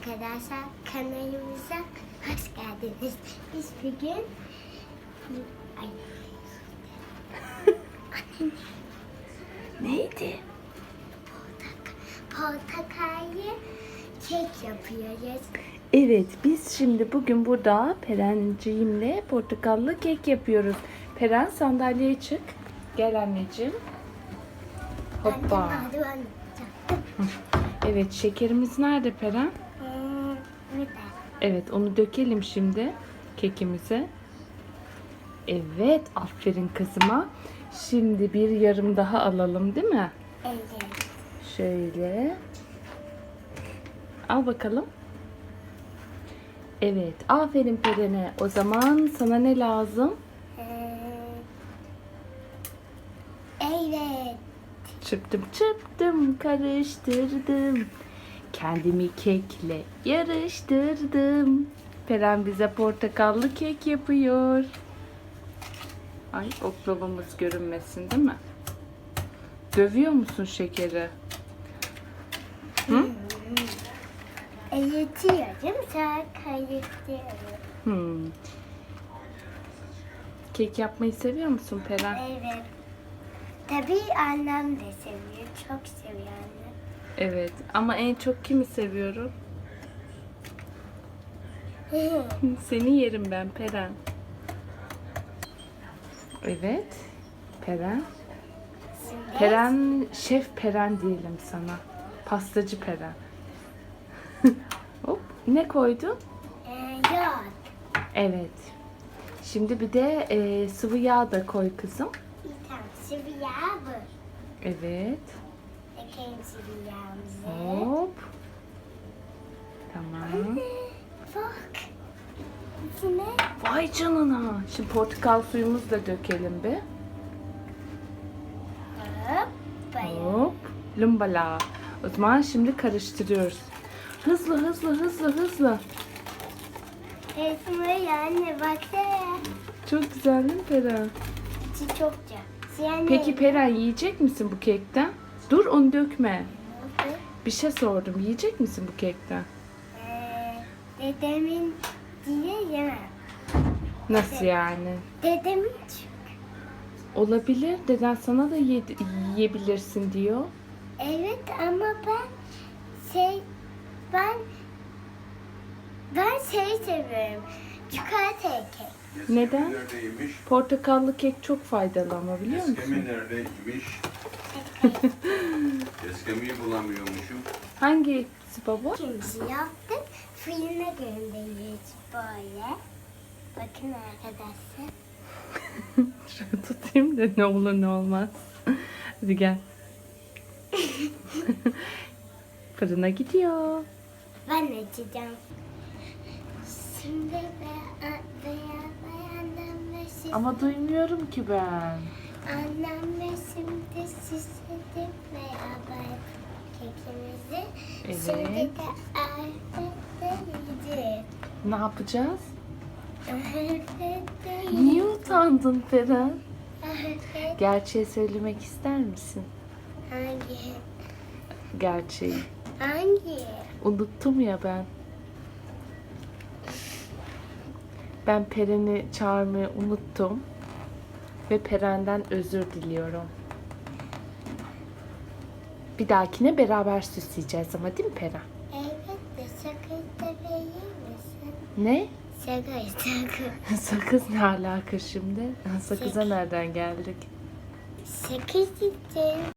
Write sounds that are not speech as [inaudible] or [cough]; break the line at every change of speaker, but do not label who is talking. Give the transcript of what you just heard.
Arkadaşlar kanalımıza hoş geldiniz. Biz bugün Ay. [laughs]
Neydi?
portakallı kek yapıyoruz.
Evet biz şimdi bugün burada Perenciğimle portakallı kek yapıyoruz. Peren sandalyeye çık. Gel anneciğim. Hoppa.
Annem.
Evet şekerimiz nerede Peren? Evet onu dökelim şimdi kekimize. Evet aferin kızıma. Şimdi bir yarım daha alalım değil mi?
Evet.
Şöyle. Al bakalım. Evet, aferin Peren'e. O zaman sana ne lazım?
Ee, evet.
Çırptım çırptım, karıştırdım. Kendimi kekle yarıştırdım. Peren bize portakallı kek yapıyor. Ay oklavamız görünmesin değil mi? Dövüyor musun şekeri? Hı?
Eğitiyorum, sonra kayıtıyorum.
Hmm. Kek yapmayı seviyor musun Peren?
Evet. Tabii annem de seviyor, çok seviyor annem.
Evet. Ama en çok kimi seviyorum? [laughs] Seni yerim ben Peren. Evet. Peren. Peren, şef Peren diyelim sana. Pastacı Peren. [laughs] Hop. Ne koydun?
Ee, yok.
Evet. Şimdi bir de e, sıvı yağ da koy kızım.
Bir tane sıvı yağ bu.
Evet.
Yağımızı.
Hop. Tamam.
Bak. İçine
Vay canına. Şimdi portakal suyumuzu da dökelim bir.
hop.
Hop. Lumbala. O zaman şimdi karıştırıyoruz. Hızlı hızlı hızlı hızlı.
Resmi anne baksana.
Çok güzel değil mi Peren?
İçi çokça. Siyah
Peki Peren yiyecek misin bu kekten? Dur onu dökme. Bir şey sordum. Yiyecek misin bu kekten?
Ee, dedemin diye yemem.
Nasıl yani?
Dedemin.
Olabilir. Deden sana da ye- yiyebilirsin diyor.
Evet ama ben şey ben ben şey seviyorum. Çikolata kek.
Neden? Portakallı kek çok faydalı ama biliyor musun?
Eskemi neredeymiş? Eskemiyi bulamıyormuşum.
Hangisi baba?
İkinci yaptık. Filme göndereceğiz böyle. Bakın arkadaşlar. [laughs]
Şunu tutayım da ne olur ne olmaz. Hadi gel. [laughs] Fırına gidiyor.
Ben açacağım. Şimdi be, beyaz annem ve siz,
Ama duymuyorum ki ben.
annem ve şimdi süsledim beraber kekimizi.
Evet.
Şimdi de afiyette yiyeceğiz.
Ne yapacağız? Niye utandın Peren?
Afiyet
Gerçeği söylemek ister misin?
hangi?
Gerçeği.
Hangi?
Unuttum ya ben. Ben Peren'i çağırmayı unuttum. Ve Peren'den özür diliyorum. Bir dahakine beraber süsleyeceğiz ama değil mi Peren?
Evet de sakız da verir misin?
Ne?
Sakız sakız. [laughs]
Sakız ne alaka şimdi? [laughs] Sakıza nereden geldik?
Sakız için.